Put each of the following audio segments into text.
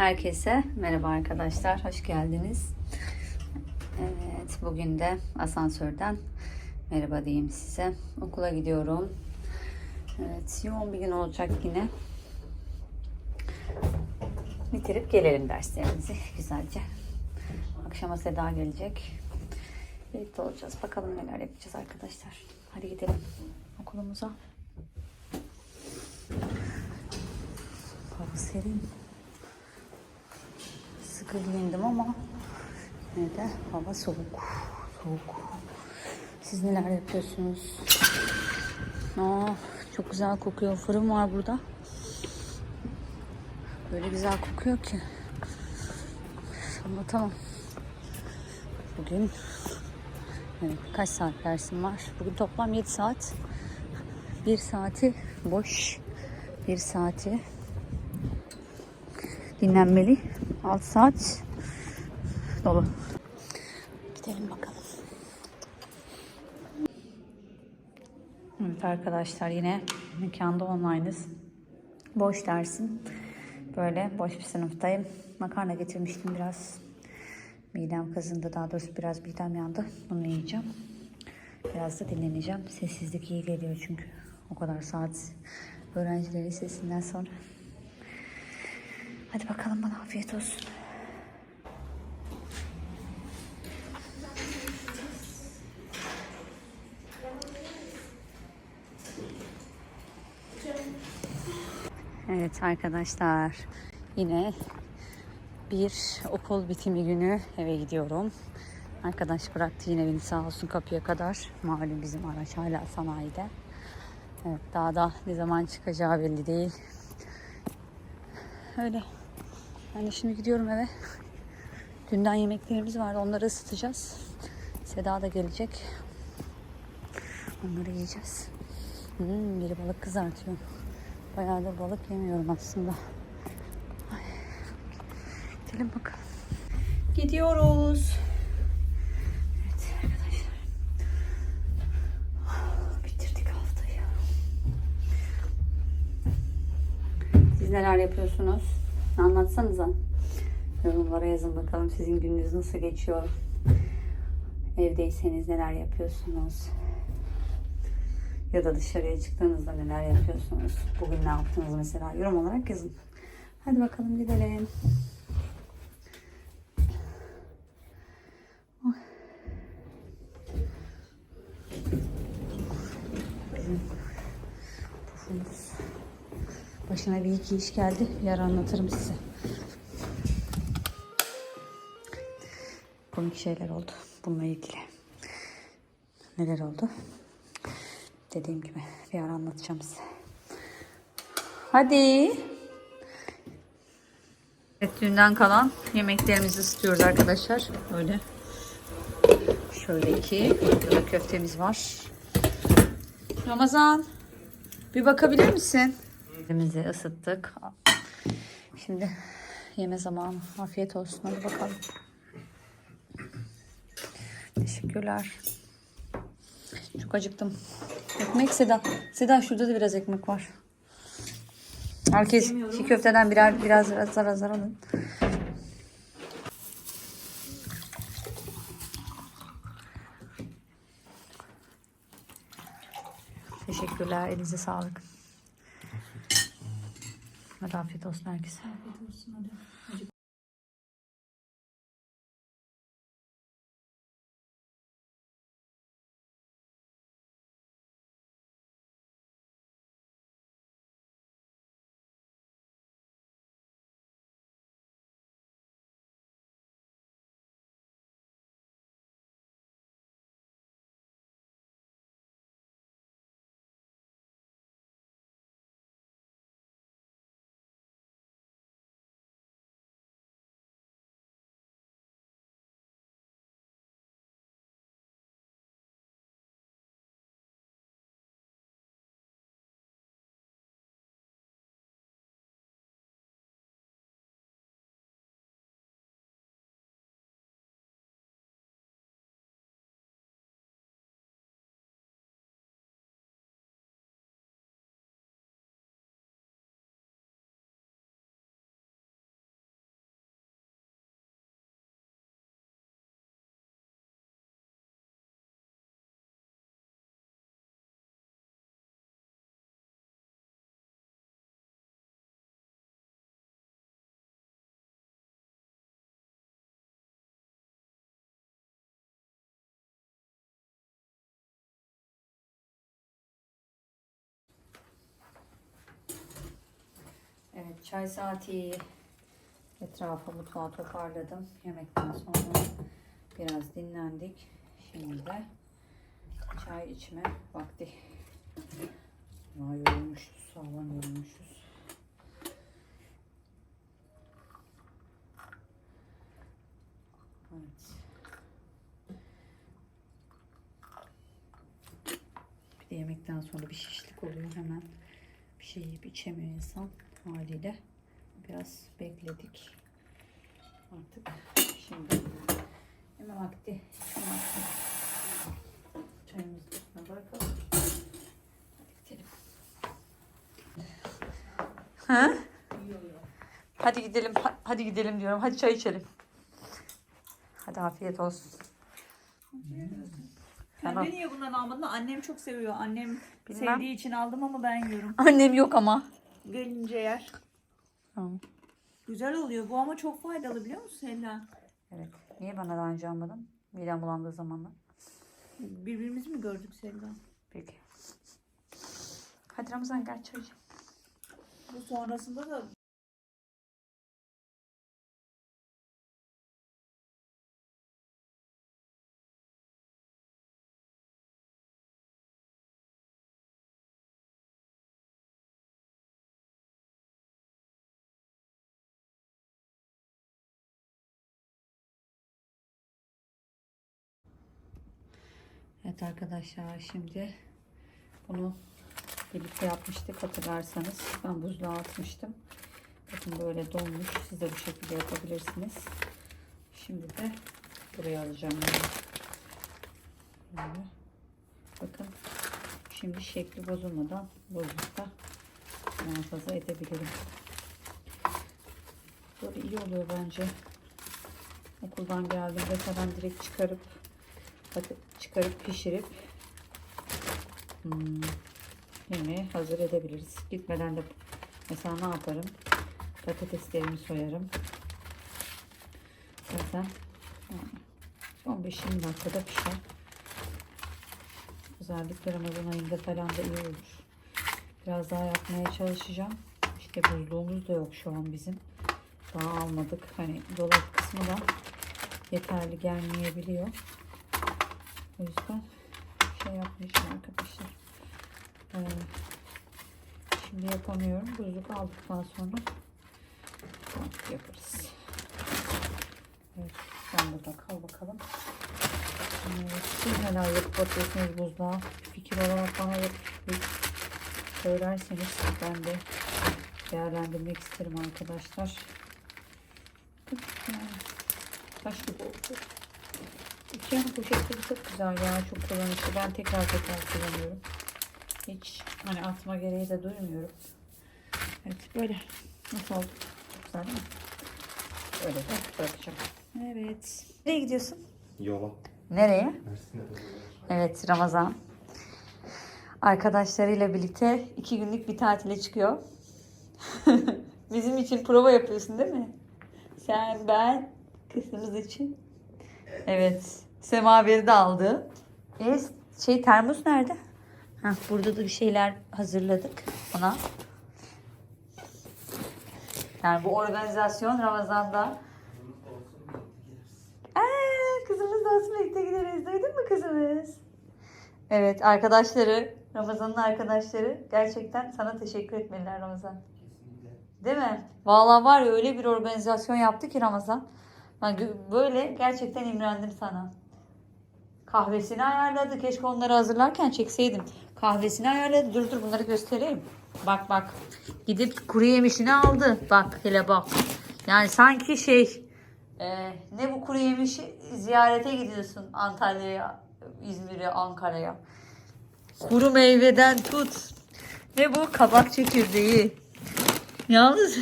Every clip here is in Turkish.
Herkese merhaba arkadaşlar, hoş geldiniz. Evet, bugün de asansörden merhaba diyeyim size. Okula gidiyorum. Evet, yoğun bir gün olacak yine. Bitirip gelelim derslerimizi güzelce. Akşama Seda gelecek. Birlikte olacağız. Bakalım neler yapacağız arkadaşlar. Hadi gidelim okulumuza. Hava serin. Sıkı giyindim ama yine de hava soğuk. Soğuk. Siz neler yapıyorsunuz? Aa, çok güzel kokuyor. Fırın var burada. Böyle güzel kokuyor ki. Anlatamam. Bugün evet, kaç saat dersim var? Bugün toplam 7 saat. Bir saati boş. Bir saati dinlenmeli. 6 saat dolu. Gidelim bakalım. Evet arkadaşlar yine mekanda online'ız. Boş dersim. Böyle boş bir sınıftayım. Makarna getirmiştim biraz. Midem kazındı. Daha doğrusu biraz midem yandı. Bunu yiyeceğim. Biraz da dinleneceğim. Sessizlik iyi geliyor çünkü. O kadar saat öğrencilerin sesinden sonra. Hadi bakalım bana afiyet olsun. Evet arkadaşlar yine bir okul bitimi günü eve gidiyorum. Arkadaş bıraktı yine beni sağ olsun kapıya kadar. Malum bizim araç hala sanayide. Evet daha da ne zaman çıkacağı belli değil. Öyle. Ben de şimdi gidiyorum eve. Dünden yemeklerimiz vardı. Onları ısıtacağız. Seda da gelecek. Onları yiyeceğiz. Hmm, biri balık kızartıyor. Bayağıdır balık yemiyorum aslında. Ay. Gidelim bakalım. Gidiyoruz. Evet arkadaşlar. Bitirdik haftayı. Siz neler yapıyorsunuz? Anlatsanıza. Yorumlara yazın bakalım sizin gününüz nasıl geçiyor. Evdeyseniz neler yapıyorsunuz? Ya da dışarıya çıktığınızda neler yapıyorsunuz? Bugün ne yaptınız mesela? Yorum olarak yazın. Hadi bakalım gidelim. Başına bir iki iş geldi. Ara anlatırım size. Komik şeyler oldu bununla ilgili. Neler oldu? Dediğim gibi bir ara anlatacağım size. Hadi. Evet dünden kalan yemeklerimizi ısıtıyoruz arkadaşlar. Böyle. Şöyle. Burada köftemiz var. Ramazan. Bir bakabilir misin? Elimizi ısıttık. Şimdi yeme zamanı. Afiyet olsun. Hadi bakalım. Teşekkürler. Çok acıktım. Ekmek Seda. Seda şurada da biraz ekmek var. Herkes çiğ köfteden birer biraz azar azar alın. Teşekkürler. Elinize sağlık. Hadi afiyet olsun herkese. Afiyet olsun hadi. Çay saati. Etrafı mutfağı toparladım. Yemekten sonra biraz dinlendik. Şimdi de çay içme vakti. Ya yorulmuşuz, sağlam yorulmuşuz. Evet. Bir de yemekten sonra bir şişlik oluyor hemen. Bir şey yiyip içemiyor insan haliyle. Biraz bekledik. Artık şimdi hemen vakti. Çayımızı bırakalım. Ha? Hadi gidelim. ha- Hadi gidelim diyorum. Hadi çay içelim. Hadi afiyet olsun. Tamam. Pembe niye bundan almadın? Annem çok seviyor. Annem Bilmem. sevdiği için aldım ama ben yiyorum. Annem yok ama. Gelince yer. Tamam. Güzel oluyor bu ama çok faydalı biliyor musun Ella? Evet. Niye bana daha önce almadın? Midem bulandığı zamanlar. Birbirimizi mi gördük Selda? Peki. Hadi Ramazan gel çay iç. Bu sonrasında da Evet arkadaşlar şimdi bunu birlikte yapmıştık hatırlarsanız. Ben buzluğa atmıştım. Bakın böyle donmuş. Siz de bu şekilde yapabilirsiniz. Şimdi de buraya alacağım. Böyle. Bakın şimdi şekli bozulmadan buzlukta muhafaza edebilirim. Böyle iyi oluyor bence. Okuldan geldiğimde falan direkt çıkarıp Bakın çıkarıp pişirip hmm, yemeğe hazır edebiliriz. Gitmeden de mesela ne yaparım? Patateslerimi soyarım. Zaten yani 15-20 dakikada pişer. Özellikle Ramazan ayında falan da iyi olur. Biraz daha yapmaya çalışacağım. İşte buzluğumuz da yok şu an bizim. Daha almadık. Hani dolap kısmı da yeterli gelmeyebiliyor. O yüzden şey yapmayacağım arkadaşlar. Ee, şimdi yapamıyorum. Buzluk aldıktan sonra yaparız. Evet, sen burada kal bakalım. Evet, siz neler yapıp atıyorsunuz buzluğa? Fikir olarak bana yap söylerseniz ben de değerlendirmek isterim arkadaşlar. Taş gibi oldu. Ikea poşetleri çok güzel ya. Çok kullanışlı. Ben tekrar tekrar kullanıyorum. Hiç hani atma gereği de duymuyorum. Evet böyle. Nasıl oldu? Çok güzel değil mi? Öyle de bırakacağım. Evet. Nereye gidiyorsun? Yola. Nereye? Evet Ramazan. Arkadaşlarıyla birlikte iki günlük bir tatile çıkıyor. Bizim için prova yapıyorsun değil mi? Sen, ben, kızımız için. Evet. Semaveri de aldı. E, şey termos nerede? Heh, burada da bir şeyler hazırladık ona. Yani bu organizasyon Ramazan'da. Aa, kızımız da olsun birlikte gideriz. Duydun mu kızımız? Evet arkadaşları, Ramazan'ın arkadaşları gerçekten sana teşekkür etmeliler Ramazan. Değil mi? Vallahi var ya öyle bir organizasyon yaptı ki Ramazan. Böyle gerçekten imrendim sana. Kahvesini ayarladı. Keşke onları hazırlarken çekseydim. Kahvesini ayarladı. Dur dur bunları göstereyim. Bak bak. Gidip kuru yemişini aldı. Bak hele bak. Yani sanki şey e, ne bu kuru yemişi ziyarete gidiyorsun Antalya'ya, İzmir'e, Ankara'ya. Kuru meyveden tut. Ne bu? Kabak çekirdeği. Yalnız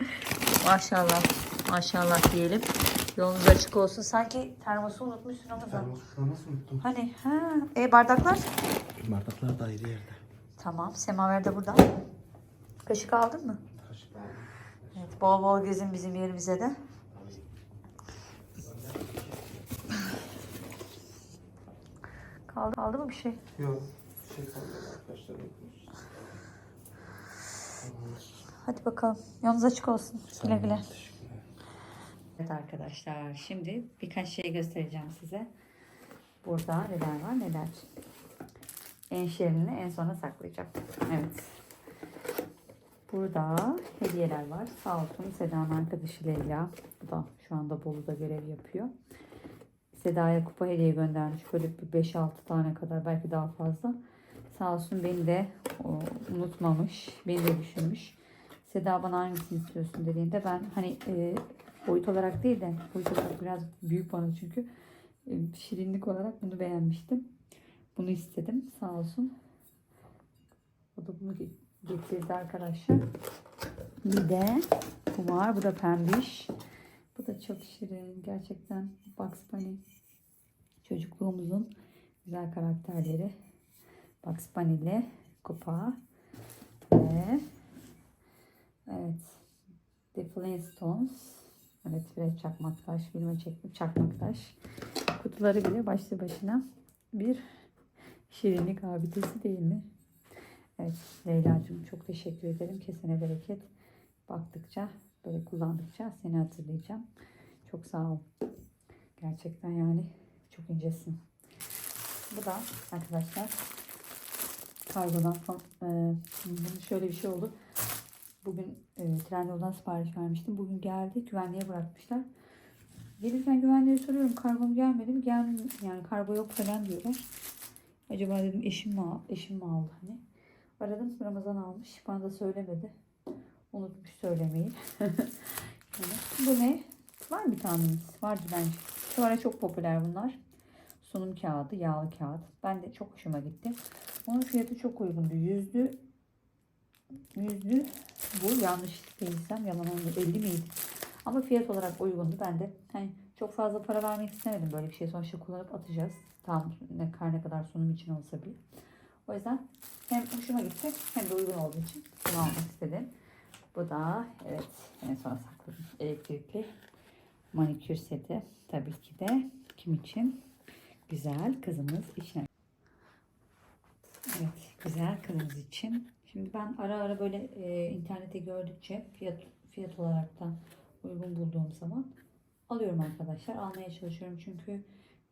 maşallah maşallah diyelim. Yolunuz açık olsun. Sanki termosu unutmuşsun Ramazan. Termosunu nasıl unuttum? Hani ha e bardaklar? Bardaklar da ayrı yerde. Tamam. Semaver de burada. Kaşık aldın mı? Kaşık aldım. Evet, bol bol gezin bizim yerimize de. Kaldı, kaldı mı bir şey? Yok. Şey kaldı arkadaşlar. Hadi bakalım. Yolunuz açık olsun. Güle güle. Evet arkadaşlar şimdi birkaç şey göstereceğim size. Burada neler var neler. En şirinini en sona saklayacağım. Evet. Burada hediyeler var. Sağ olsun Seda'nın arkadaşı Leyla. Bu da şu anda Bolu'da görev yapıyor. Seda'ya kupa hediye göndermiş. Böyle bir 5-6 tane kadar belki daha fazla. Sağ olsun beni de o, unutmamış. Beni de düşünmüş. Seda bana hangisini istiyorsun dediğinde ben hani e, boyut olarak değil de boyut olarak biraz büyük bana çünkü e, şirinlik olarak bunu beğenmiştim. Bunu istedim sağ olsun. O da bunu ge- getirdi arkadaşlar. Bir de bu var. Bu da pembiş. Bu da çok şirin. Gerçekten Bugs Bunny. Çocukluğumuzun güzel karakterleri. Bugs Bunny ile kupa. Ve evet. The Flintstones. Evet birer çakmaktaş. Bilme çektim çakmaktaş. Kutuları bile başlı başına bir şirinlik abidesi değil mi? Evet Leyla'cığım çok teşekkür ederim. Kesene bereket. Baktıkça böyle kullandıkça seni hatırlayacağım. Çok sağ ol. Gerçekten yani çok incesin. Bu da arkadaşlar kargodan e, şöyle bir şey oldu. Bugün e, Trendyol'dan sipariş vermiştim. Bugün geldi. Güvenliğe bırakmışlar. Gelirken güvenliğe soruyorum. Kargom gelmedi mi? Gel yani kargo yok falan diyorlar. Acaba dedim eşim mi, eşim mi aldı hani? Aradım Ramazan almış. Bana da söylemedi. Unutmuş söylemeyi. Yani bu ne? Var mı bir tahmininiz? Vardı bence. Şu ara çok popüler bunlar. Sunum kağıdı, yağlı kağıt. Ben de çok hoşuma gitti. Onun fiyatı çok uygundu. Yüzlü yüzlü bu yanlış değilsem yalan olmuyor. 50 miydi? Ama fiyat olarak uygundu. Ben de hani çok fazla para vermek istemedim böyle bir şey. Sonuçta kullanıp atacağız. Tam ne kar ne kadar sunum için olsa bile. O yüzden hem hoşuma gitti hem de uygun olduğu için bunu almak istedim. Bu da evet en son sakladım. Elektrikli manikür seti. Tabii ki de kim için? Güzel kızımız için. Evet güzel kızımız için. Şimdi ben ara ara böyle e, internette gördükçe fiyat fiyat olarak da uygun bulduğum zaman alıyorum arkadaşlar. Almaya çalışıyorum çünkü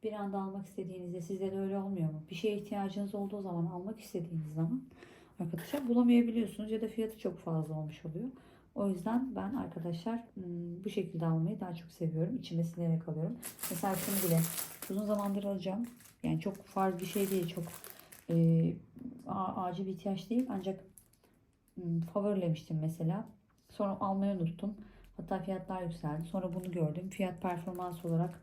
bir anda almak istediğinizde sizde de öyle olmuyor mu? Bir şeye ihtiyacınız olduğu zaman almak istediğiniz zaman arkadaşlar bulamayabiliyorsunuz ya da fiyatı çok fazla olmuş oluyor. O yüzden ben arkadaşlar hmm, bu şekilde almayı daha çok seviyorum. İçime sinerek alıyorum. Mesela şunu bile uzun zamandır alacağım. Yani çok farz bir şey değil. Çok e, acil bir ihtiyaç değil. Ancak favorilemiştim mesela. Sonra almayı unuttum. Hatta fiyatlar yükseldi. Sonra bunu gördüm. Fiyat performans olarak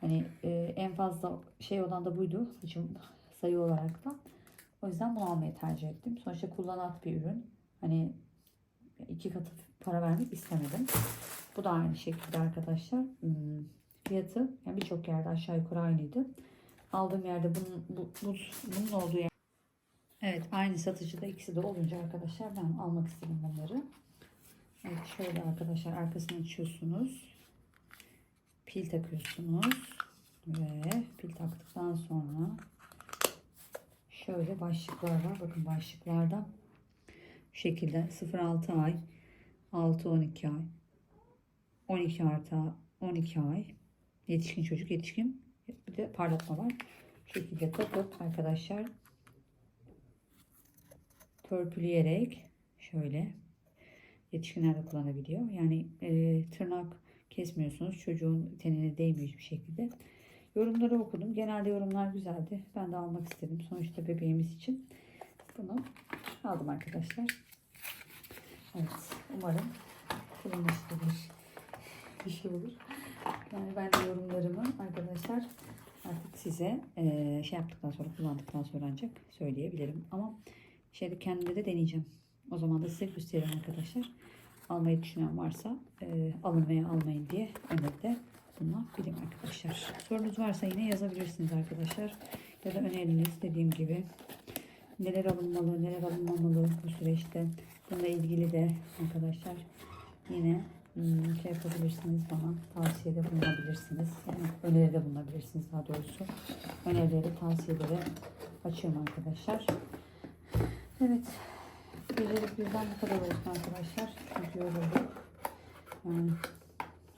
hani e, en fazla şey olan da buydu. Hacim sayı olarak da. O yüzden bunu almayı tercih ettim. Sonuçta kullanat bir ürün. Hani iki katı para vermek istemedim. Bu da aynı şekilde arkadaşlar. Hmm, Fiyatı yani birçok yerde aşağı yukarı aynıydı. Aldığım yerde bunun, bu, bu, bunun olduğu yer. Evet aynı satıcıda ikisi de olunca arkadaşlar ben almak istedim bunları. Evet şöyle arkadaşlar arkasını açıyorsunuz. Pil takıyorsunuz. Ve pil taktıktan sonra şöyle başlıklar var. Bakın başlıklarda şu şekilde 0-6 ay, 6-12 ay, 12 artı 12 ay, yetişkin çocuk, yetişkin bir de parlatma var. Şu şekilde takıp arkadaşlar törpüleyerek şöyle yetişkinler de kullanabiliyor. Yani e, tırnak kesmiyorsunuz. Çocuğun tenine değmiyor hiçbir şekilde. Yorumları okudum. Genelde yorumlar güzeldi. Ben de almak istedim. Sonuçta bebeğimiz için. Bunu aldım arkadaşlar. Evet. Umarım kullanışlı bir, bir şey olur. Yani ben de yorumlarımı arkadaşlar artık size e, şey yaptıktan sonra kullandıktan sonra ancak söyleyebilirim. Ama şeyde kendimde de deneyeceğim. O zaman da size göstereyim arkadaşlar. Almayı düşünen varsa e, alın veya almayın diye öneride bulunabilirim arkadaşlar. Sorunuz varsa yine yazabilirsiniz arkadaşlar. Ya da öneriniz dediğim gibi neler alınmalı, neler alınmamalı bu süreçte. Bununla ilgili de arkadaşlar yine hmm, şey yapabilirsiniz bana tavsiyede bulunabilirsiniz. Yani öneride bulunabilirsiniz daha doğrusu. Önerileri, tavsiyeleri açıyorum arkadaşlar. Evet. Gecelik bizden bu kadar olsun arkadaşlar. Çünkü yorulduk. Yani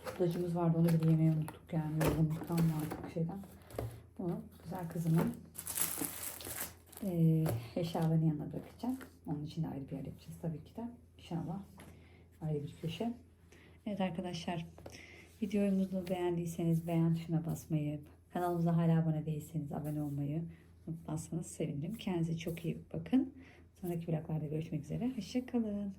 sütlacımız vardı onu bile yemeyi unuttuk yani yorgunluktan mı artık şeyden. Bunu güzel kızımın eee eşyalarının yanına bırakacağım. Onun için de ayrı bir yer yapacağız tabii ki de. İnşallah ayrı bir köşe. Evet arkadaşlar videomuzu beğendiyseniz beğen tuşuna basmayı, kanalımıza hala abone değilseniz abone olmayı unutmazsanız sevinirim. Kendinize çok iyi bakın. Sonraki vloglarda görüşmek üzere. Hoşçakalın.